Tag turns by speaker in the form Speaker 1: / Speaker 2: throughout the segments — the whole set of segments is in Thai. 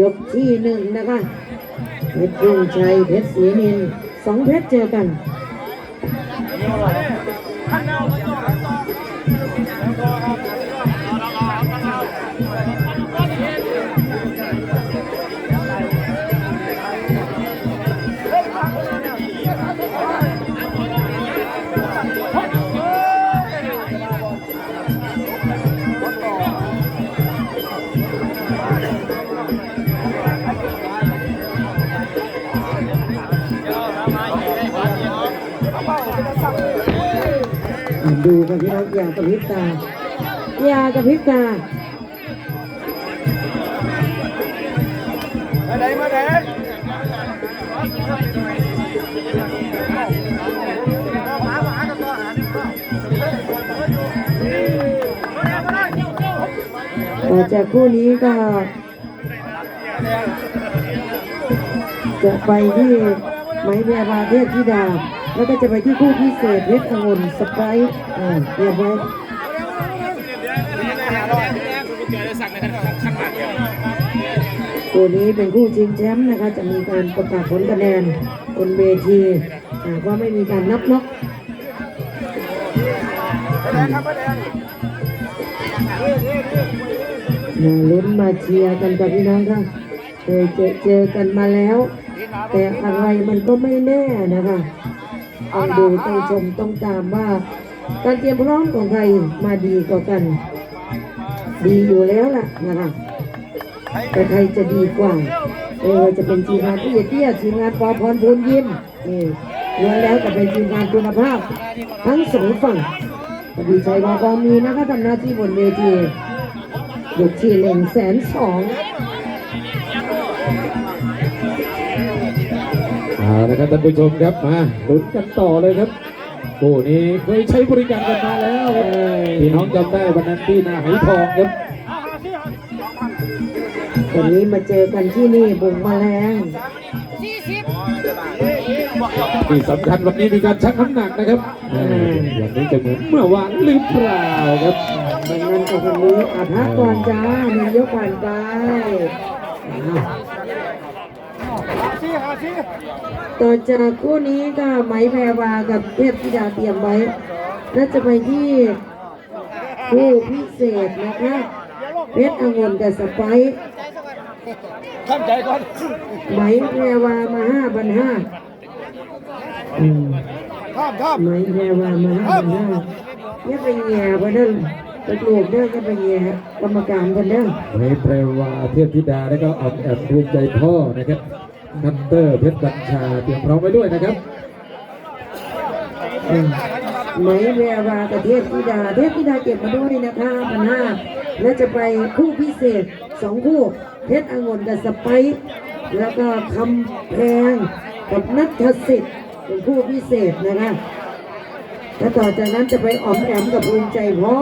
Speaker 1: ยกที่หนึ่งนะคะเพชรรุ่งชัยเพชรศรีนินสองเพชรเจอกัน ดูกันพี่น้องอย่ากระพริบตาอย่ากระพริบตา
Speaker 2: มาไหนมาไหน
Speaker 1: ต่จากคู่นี้ก็จะไปที่ไหมเบียบาเทพธิดา แล้วก็จะไปที่คู่พิเศษเพชรองุ่นสไปร์อ่าเรียบไว้คู่นี้เป็นคู่ชิงแชมป์นะคะ จะมีการประกาศผลคะแนนบนเวทีหากว่าไม่มีการนับน็อก
Speaker 2: มา
Speaker 1: ลุ้นมาเชียร์กันกับพี่น้องค่ะเคยเจอกันมาแล้ว แต่อะไรมันก็ไม่แน่นะคะ ต้องดูต้องชมต้องตามว่า การเตรียมพร้อมของใครมาดีกว่ากัน ดีอยู่แล้วล่ะนะคะแต่ใครจะดีกว่าเออจะเป็นทีมงานที่เตี้ยทีมงานปอพรพูนยิ้มนี่ล้วนแล้วแต่เป็นทีมงานคุณภาพ ทั้งสองฝั่งดีชัยวากองมีนะคะทำหน้าที่บนเวทียกที่หนึ่งแสนสอง
Speaker 3: ละครับท่านผู้ชมครับมาลุ้นกันต่อเลยครับคู่นี้เคยใช้บริการกันมาแล้วครับพี่น้องจำได้วันนั้นที่นาไหทองครับ
Speaker 1: วันนี้มาเจอกันที่นี่บุงแมลง
Speaker 3: ที่สำคัญวันนี้มีการชั่งน้ำหนักนะครับอ่าวันนี้จะเหมือนเมื่อวานหรือเปล่าครับ
Speaker 1: ดังนั้นก็คนนี้อาพักก่อนจ้าหนึ่งยกผ่านไปอ่า
Speaker 2: หาซีหาซี
Speaker 1: ต่อจากคู่นี้ก็ไหมแพรวากับเทพธิดาเตรียมไว้และจะไปที่คู่พิเศษนะคะเพชรองุ่นกับสไปร์
Speaker 2: ทำใจก่อน
Speaker 1: ไหมแพรวามาห้าพันห้า
Speaker 2: ข้ามข้าม
Speaker 1: ไหมแพรวามาห้าพันห้าอย่าไปแง่ไปเด้อไปปลูกเด้ออย่าไปแง่กรรมการกันเด้อ
Speaker 3: เฮเปรวาเทพธิดาแล้วก็ออมแอมภูมิใจพ่อนะครับ คัตเตอร์เพชรบัญชาเตรียมพร้อมไว้ด้วยนะครับ
Speaker 1: อืมไหมแพรวากับเทพธิดาเทพธิดาเก็บมาด้วยนะคะพันห้าและจะไปคู่พิเศษสองคู่เพชรองุ่นกับสไปร์แล้วก็คำแพงกับนัทสิทธิ์เป็นคู่พิเศษนะคะแล้วต่อจากนั้นจะไปออมแอมกับภูมิใจพ่อ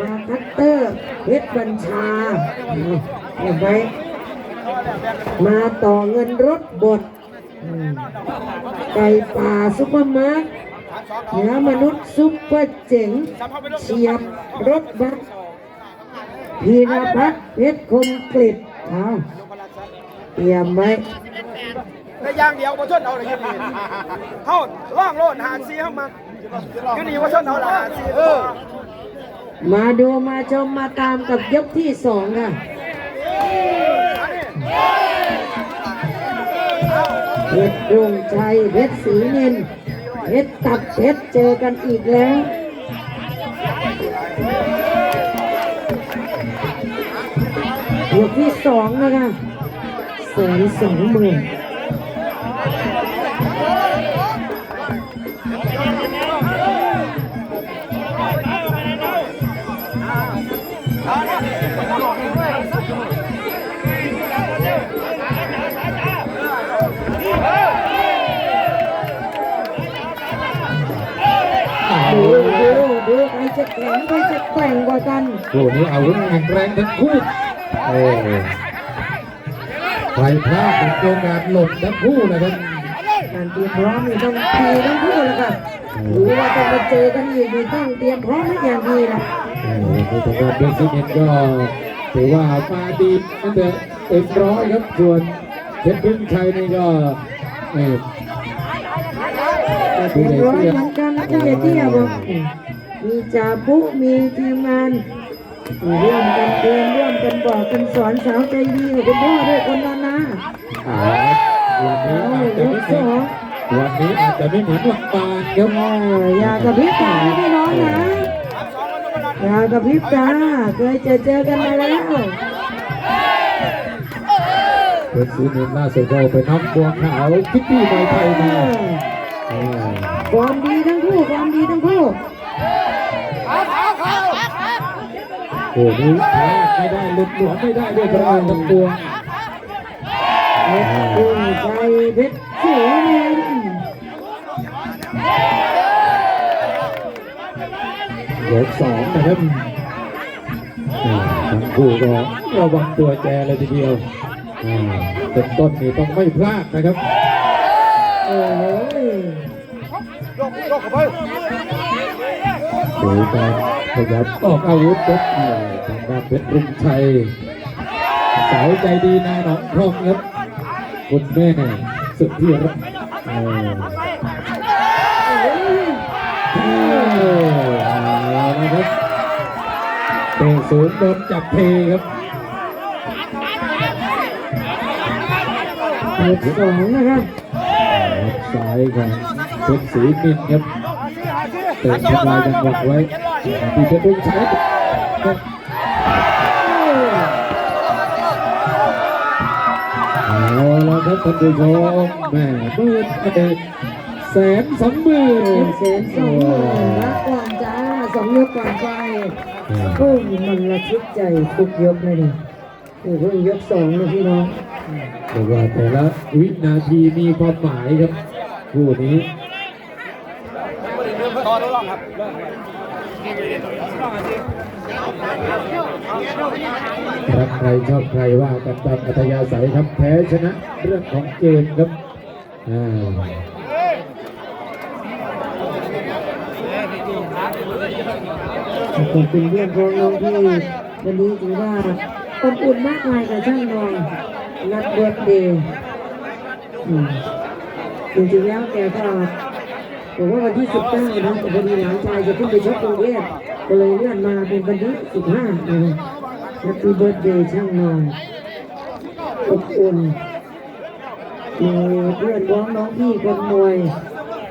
Speaker 1: มาคัตเตอร์เพชรบัญชาเห็นไหม มาต่อเงินรถบดอืมไก่ป่าซุปเปอร์มาร์ทเหนือมนุษย์ซุปเปอร์เจ๋งเฉียบรถบัสพีรพัฒน์เพชรคมกลิบเอาเตรียมไว้
Speaker 2: ในยางเดียวมาชนเอาเลยยืนนี่เข้าล่องโลดหาซีเข้ามายืนนี่ว่าชนเอาละหาซีเออ
Speaker 1: มาดูมาชมมาตามกับยกที่สองค่ะ เพชรดวงชัยเพชรสีเงินเพชรตับเพชรเจอกันอีกแล้วยกที่สองนะคะแสนสองหมื่น แกร่งกว่ากัน
Speaker 3: คู่นี้อาวุธแข็งแรงทั้งคู่โอ้ใครพลาดเป็นโอกาสหล่นทั้งคู่นะครับ
Speaker 1: การเตรียมพร้อมนี่ต้องดีทั้งคู่เลยค่ะรู้ว่าต้องมาเจอกันอีกนี่ต้องเตรียมพร้อมให้อย่างดีนะ
Speaker 3: โอ้โหทางด้านเบสซิเนตก็ถือว่ามาดีนั่นเถอะเต็มร้อยครับส่วนเพชรพึ่งชัยนี่ก็เอ่อ
Speaker 1: เรียบร้อยเหมือนกันนะคุณเดเตี้ยบอก มีจ่าบุมีทีมงานร่วมกันเดินร่วมกันบอกกันสอนสาวใจดีของคุณพ่อด้วยคนละนะ
Speaker 3: อ่าวันนี้อาจจะไม่เหมือนวันนี้อาจจะไม่เหมือนวันบานครับ
Speaker 1: อ่าอย่ากระพริบตานะพี่น้องนะอย่ากระพริบตาเคยเจอเจอกันมาแล้ว
Speaker 3: เป็นสีนินล่าสุดก็ไปน้องบัวขาวคิตตี้ใบไทยมาอ่า
Speaker 1: ความดีทั้งคู่ความดีทั้งคู่
Speaker 3: โอ้นี้พลาดไม่ได้หลุดหลวมไม่ได้ด้วยประการทั้งปว
Speaker 1: เพชรพึ่งใจเพชรสูงเงิน
Speaker 3: ยกสองนะครับทั้งคู่ก็ระวังตัวแจเลยทีเดียวเป็นต้นนี่ต้องไม่พลาดนะครับ
Speaker 1: โอ้ย
Speaker 2: ยกยกเข้าไป
Speaker 3: ดูการขยับออกอาวุธครับอ่าทางด้านเพชรรุ่งชัยสาวใจดีนาหนองพรองครับคุณแม่สุดที่รักเออเออเอาละครับเตะสูงโดนจับเทครับ
Speaker 1: เพชรสองนะครับ
Speaker 3: ครับซ้ายของเพชรศรีมินครับ เตะทำลายจังหวะไว้ที่เพชรรุ่งชัยครับเอาละครับท่านผู้ชมแหม่หมื่นเอ็ดแสนสองหมื่น
Speaker 1: เซนสองหมื่นรักก่อนจ้าสองยกก่อนไปโอ้ยมันระทึกใจทุกยกเลยนี่โอ้เพิ่งยกสองนะพี่น้อง
Speaker 3: เรียกว่าแต่ละวินาทีมีความหมายครับคู่นี้
Speaker 2: ต่ อได้หรอครับ
Speaker 3: รักใครชอบใครว่ากันตามอัธยาศัยครับแพ้ชนะเรื่องของเกมครับอ่า
Speaker 1: ขอบคุณเพื่อนพ้องน้องที่วันนี้ถือว่าอบอุ่นมากมายกับช่างนอนนัดเบิร์ดเดย์จริงๆแล้วแกก็ บอกว่าวันที่ 19นะแต่พอดีหลานชายจะขึ้นไปชกกรุงเทพก็เลยเลื่อนมาเป็นวันที่ 15นะครับแฮปปี้เบิร์ดเดย์ช่างนอนอบอุ่นมีเพื่อนพ้องน้องพี่คนมวย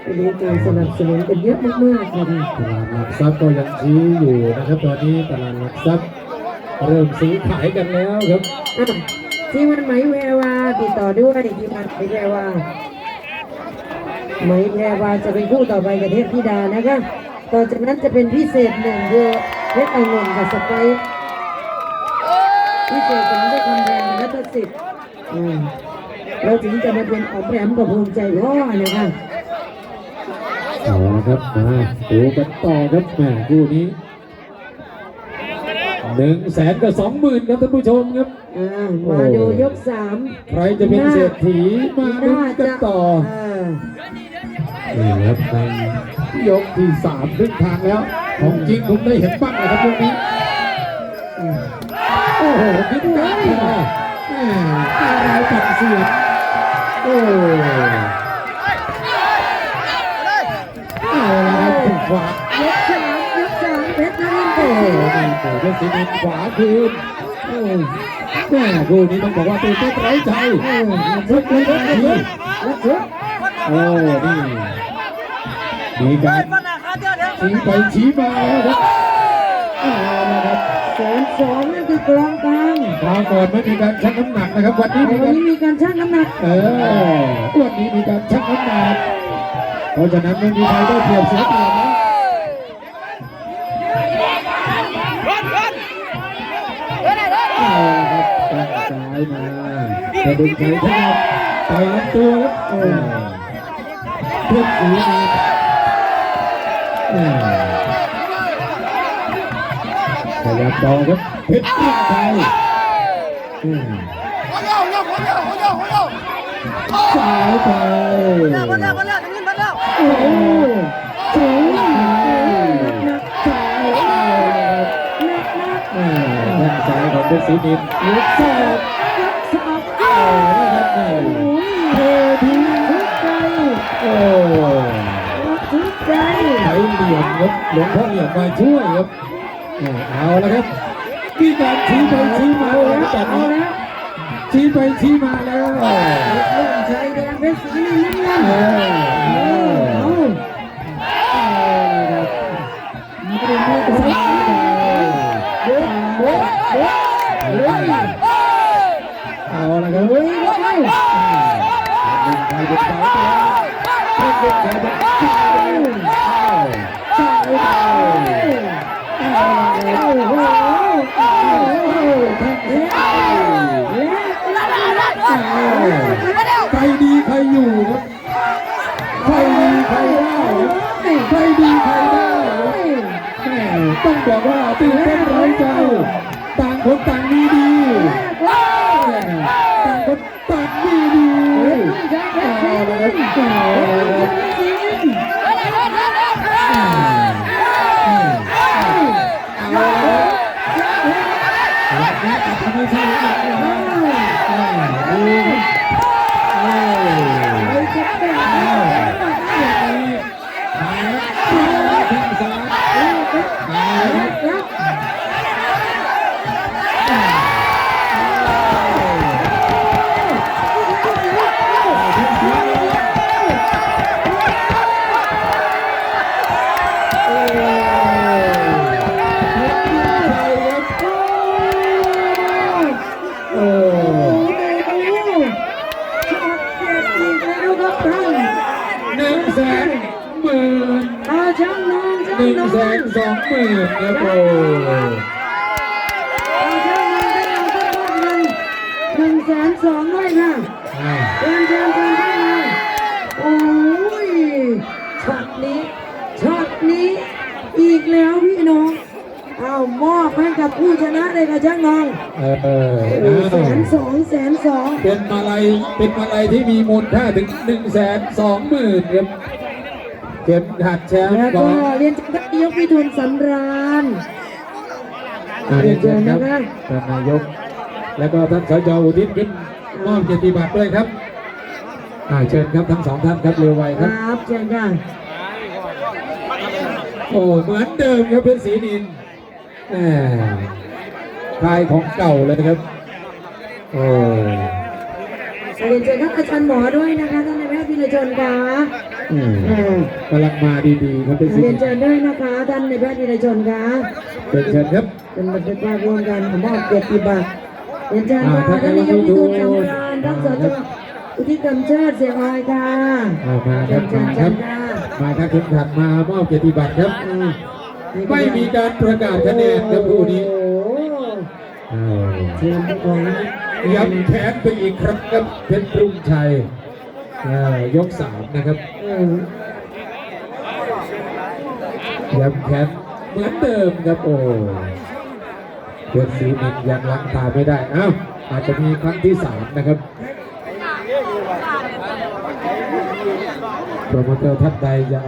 Speaker 1: วันนี้การสนับสนุนกันเยอะมากๆครับ
Speaker 3: ตลาดหลักทรัพย์ก็ยังชี้อยู่นะครับตอนนี้ตลาดหลักทรัพย์เริ่มซื้อขายกันแล้วครับ
Speaker 1: อะที่มันไหมแววาติดต่อด้วยที่มันไหมแววา ไหมแววาจะเป็นคู่ต่อไปกับเทพธิดานะคะ ต่อจากนั้นจะเป็นพิเศษหนึ่งคือเพชรองุ่นกับสไปซ์พิเศษสองด้คำแดงนัทสิทธิ์เราถึงจะมาเป็นออกแรมกับภูมิใจพ่อนะคะ
Speaker 3: เอาละครับมาดูกันต่อครับแหมคู่นี้หนึ่งแสนกับสองหมื่นครับท่านผู้ชมครับ
Speaker 1: อ่ามาดูยกสาม
Speaker 3: ใครจะเป็นเศรษฐีมาลุ้นกันต่อ
Speaker 1: เนี่
Speaker 3: ครับในยกที่สามครึ่งทางแล้ว ของจริงผมได้เห็นบ้างนะครับยกนี้โอ้โหคิดได้มาแม่ตาเราตัดเสียงโอ้เอาละครับถูกขวา ย
Speaker 1: กสีนิน
Speaker 3: ขวาคืนแม่คู่นี้ต้องบอกว่าตื่นเต้นไร้ใจ
Speaker 1: โอ้โหชุดเลยชุดเลยชุดชุด
Speaker 3: โอ้นี่มีการชี้ไปชี้มาครับเอาละครับ
Speaker 1: แสนสองนั่คือกลองกลาง
Speaker 3: คราวก่อนไม่มีการชั่งน้ำหนักนะครับ วันนี้มี
Speaker 1: วัน
Speaker 3: การ
Speaker 1: นี้มีการชั่งน้ำหนัก
Speaker 3: เออวันนี้มีการชั่งน้ำหนัก เพราะฉะนั้นไม่มีใครได้เปรียบเสียเปรียบ ตั้งซ้ายมาจะดึงไปขยับต่อยลำตัวครับโอ้เพื่อนสีมาขยับต่อครับเพชรเกียงไทยอืม
Speaker 2: หัวเยาหัวเยาหั
Speaker 1: สายหนักหนัก
Speaker 3: แม่แข้งซ้ายของเพชรศศรีนิน
Speaker 1: ยกสอบยกสอบ
Speaker 3: โอ้นะครับ
Speaker 1: โอ้เททีทุกใจ
Speaker 3: โอ้
Speaker 1: ทุกใจ
Speaker 3: ใช้เหลี่ยมครับหลวงพ่อเหลี่ยมมาช่วยครับเอาล้วครับมีการชี้ไปชี้มาแล้
Speaker 1: วว
Speaker 3: ตอน
Speaker 1: เอาแล้ว
Speaker 3: ชี้ไปชี้มาแล้ว
Speaker 1: เรื่องใจแดงเพชรศรีนินนั่น
Speaker 3: เอ
Speaker 1: เห
Speaker 3: นึ่งไป็นสองตัวเพื่อนเด็กชายเป็นเก้าเก้าใครดีใครอยู่ครับใครดีใครได้ครับใครดีใครได้ครับต้องบอกว่าตื่นเต้นร้อยใจต่างคนต่าง สองหมื่นครับโอ้
Speaker 1: หนึ่งแสนสองด้วยค่ะ
Speaker 3: อ่า
Speaker 1: เชิญเชิญเชิญเข้ามาโอ้ยช็อตนี้ช็อตนี้อีกแล้วพี่น้องเอามอบให้กับผู้ชนะเลยค่ะช่างน้อง
Speaker 3: เออเออ
Speaker 1: โอ้แสนสองแสนสอง
Speaker 3: เป็นมาลัยเป็นมาลัยที่มีมูลค่าถึงหนึ่งแสนสองหมื่นครับ ข็มขัดแชมป์
Speaker 1: แล้ว
Speaker 3: ข
Speaker 1: ก็
Speaker 3: อง
Speaker 1: เรียนจากท่านนายกพิทูลสำราญ
Speaker 3: อ่าเรียนเชิญครับ
Speaker 1: เรียนเชิญนะคะ
Speaker 3: ท่านนายก แล้วก็ท่านสจอุทิศขึ้นมอบเกียรติบัตรด้วยครับอ่าเชิญครับทั้งสองท่านครับเร็วไว
Speaker 1: ค
Speaker 3: ครับ
Speaker 1: รับเชิญค่ะ
Speaker 3: โอ้เหมือนเดิมครับเพชรศรีนินแหมคลายของเก่าเลยนะครับ โอ้
Speaker 1: เรียนเชิญท่านอาจารย์หมอด้วยนะคะท่านนายแพทย์พิรชนค่ะ
Speaker 3: อืม
Speaker 1: เออกำ
Speaker 3: ลังมาดีๆครับเพชรศรี
Speaker 1: เรีย
Speaker 3: นิ
Speaker 1: น
Speaker 3: น
Speaker 1: เชิญด้วยนะคะท่านนายแพทย์พิรชนค่ะ
Speaker 3: เชิญเชิญครับ
Speaker 1: เป็นบันทึกภาพร่วมกันมอบเกียรติบัตรเรียนเชิญ
Speaker 3: อ่า
Speaker 1: ค่ะ
Speaker 3: ท่าน
Speaker 1: ท่านนายกพิทูล
Speaker 3: นายก
Speaker 1: สำราญท่านสจอุทิศกำเชิดเสียออยค่ะ
Speaker 3: เอามาค
Speaker 1: เชิ
Speaker 3: รับ
Speaker 1: ญเชิญ
Speaker 3: มาค
Speaker 1: เชิ
Speaker 3: รับ
Speaker 1: ญค่ะ
Speaker 3: มาครับถึงขัดมามอบเกียรติบัตรครับ
Speaker 1: อ่า
Speaker 3: ไม่มีการประกาศคะแนนครับคู่นี้
Speaker 1: โอ้โห
Speaker 3: อ้าว
Speaker 1: เชิญของ
Speaker 3: ย้ำแขนไปอีกครั้งครับเพชรรุ่งชัยยกสามนะครับย้ำแขนเหมือนเดิมครับโอ้เพชรศรีนินยังล้างตาไม่ได้อ้าวอาจจะมีครั้งที่สามนะครับโปรโมเตอร์ท่านใดจะ